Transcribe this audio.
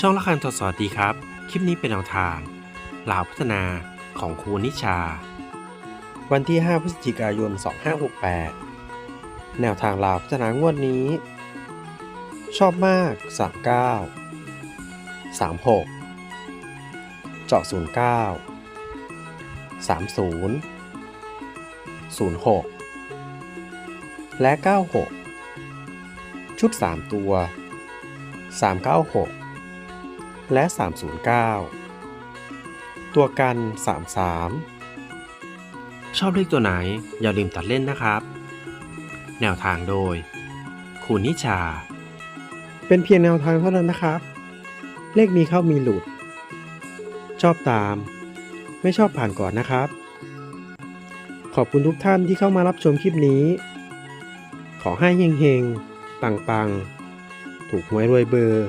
ช่องละคันทดสอบดีครับ คลิปนี้เป็นแนวทางลาวพัฒนาของครูนิชา วันที่ 5 พฤศจิกายน 2568 แนวทางลาวพัฒนางวดนี้ ชอบมาก 39 36 เจาะ 09 30 06 และ 96 ชุด 3 ตัว 396 และ 309 ตัวกัน 33 ชอบเลขตัวไหนอย่าลืมตัดเล่นนะครับ แนวทางโดยครูนิชา เป็นเพียงแนวทางเท่านั้นนะครับ เลขมีเข้ามีหลุด ชอบตาม ไม่ชอบผ่านก่อนนะครับ ขอบคุณทุกท่านที่เข้ามารับชมคลิปนี้ ขอให้เฮงๆ ปังๆ ถูกหวยรวยเบอร์